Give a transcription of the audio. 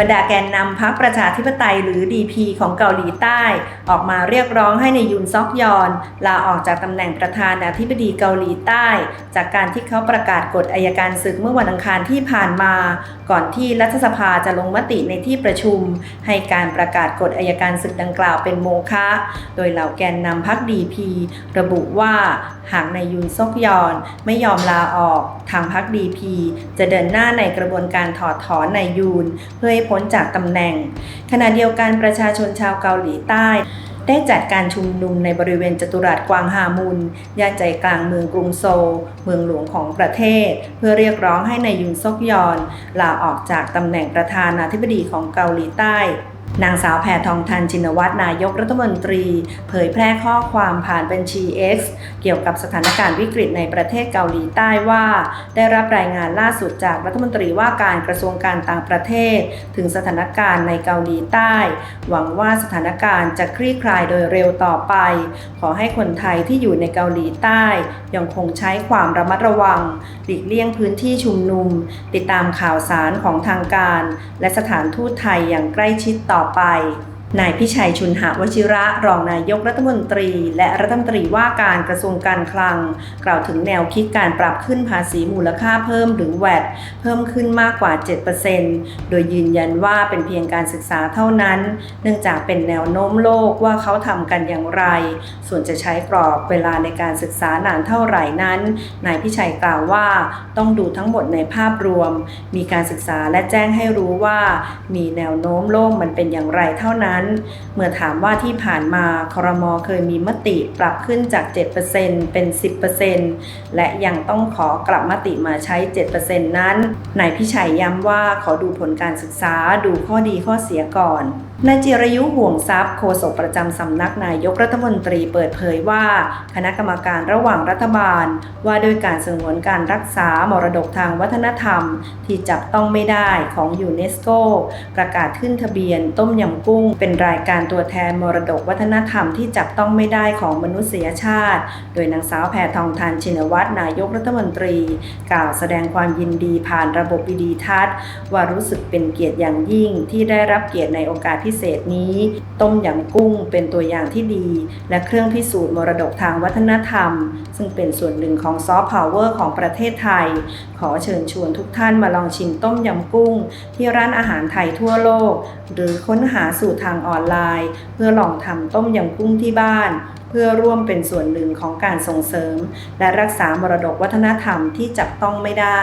บรรดาแกนนำพรรคประชาธิปไตยหรือ DP ของเกาหลีใต้ ออกมาเรียกร้องให้ในยุนซอกยอน ลาออกจากตำแหน่งประธานาธิบดีเกาหลีใต้ จากการที่เขาประกาศกฎอายการศึกเมื่อวันอังคารที่ผ่านมา ก่อนที่รัฐสภาจะลงมติในที่ประชุม ให้การประกาศกฎอายการศึกดังกล่าวเป็นโมฆะโดยเหล่าแกนนำพรรค DP ระบุว่าหากนายยุนซอกยอนไม่ยอมลาออก ทางพรรค DP จะเดินหน้าในกระบวนการถอดถอนนายยูนเพื่อพ้นจากตำแหน่ง ขณะเดียวกันประชาชนชาวเกาหลีใต้ ได้จัดการชุมนุมในบริเวณจตุรัสกวางฮามุนย่านใจกลางเมืองกรุงโซล เมืองหลวงของประเทศ เพื่อเรียกร้องให้นายยุนซอกยอนลาออกจากตำแหน่งประธานาธิบดีของเกาหลีใต้ นางสาวแพทองทันชินวัตรนายกรัฐมนตรี เผยแพร่ข้อความผ่านบัญชี X เกี่ยวกับสถานการณ์วิกฤตในประเทศเกาหลีใต้ว่า ได้รับรายงานล่าสุดจากรัฐมนตรีว่าการกระทรวงการต่างประเทศ ถึงสถานการณ์ในเกาหลีใต้ หวังว่าสถานการณ์จะคลี่คลายโดยเร็วต่อไป ขอให้คนไทยที่อยู่ในเกาหลีใต้ ยังคงใช้ความระมัดระวัง หลีกเลี่ยงพื้นที่ชุมนุม ติดตามข่าวสารของทางการ และสถานทูตไทยอย่างใกล้ชิดต่อต่อไป นายพิชัยชุนหวชิระ รองนายกรัฐมนตรี และรัฐมนตรีว่าการกระทรวงการคลัง กล่าวถึงแนวคิดการปรับขึ้นภาษีมูลค่าเพิ่มหรือ VAT เพิ่มขึ้นมากกว่า 7%โดยยืนยันว่าเป็นเพียงการศึกษาเท่านั้น เนื่องจากเป็นแนวโน้มโลกว่าเขาทำกันอย่างไร ส่วนจะใช้กรอบเวลาในการศึกษานานเท่าไหร่นั้น นายพิชัยกล่าวว่าต้องดูทั้งหมดในภาพรวม มีการศึกษาและแจ้งให้รู้ว่า มีแนวโน้มโลกมันเป็นอย่างไรเท่านั้นเมื่อถามว่าที่ผ่านมาครมเคยมีมติปรับขึ้นจาก 7%เป็น 10%และยังต้องขอกลับมติมาใช้ 7%นั้นนายพิชัยย้ำว่าขอดูผลการศึกษาดูข้อดีข้อเสียก่อน นายจิรยุห่วงทรัพย์โฆษกประจำสำนักนายกรัฐมนตรีเปิดเผยว่า คณะกรรมการระหว่างรัฐบาล ว่าด้วยการสงวนการรักษามรดกทางวัฒนธรรม ที่จับต้องไม่ได้ของยูเนสโก ประกาศขึ้นทะเบียน ต้มยำกุ้ง เป็นรายการตัวแทนมรดกวัฒนธรรมที่จับต้องไม่ได้ของมนุษยชาติ โดยนางสาวแพทองทานชินวัตรนายกรัฐมนตรี กล่าวแสดงความยินดีผ่านระบบวิดีทัศน์ ว่ารู้สึกเป็นเกียรติอย่างยิ่งที่ได้รับเกียรติในโอกาสพิเศษนี้ ต้มยำกุ้งเป็นตัวอย่างที่ดี และเครื่องพิสูจน์มรดกทางวัฒนธรรม ซึ่งเป็นส่วนหนึ่งของซอฟต์พาวเวอร์ของประเทศไทย ขอเชิญชวนทุกท่านมาลองชิมต้มยำกุ้ง ที่ร้านอาหารไทยทั่วโลก หรือค้นหาสูตรทางออนไลน์ เพื่อลองทำต้มยำกุ้งที่บ้านเพื่อร่วมเป็นส่วนหนึ่งของการส่งเสริม และรักษามรดกวัฒนธรรมที่จับต้องไม่ได้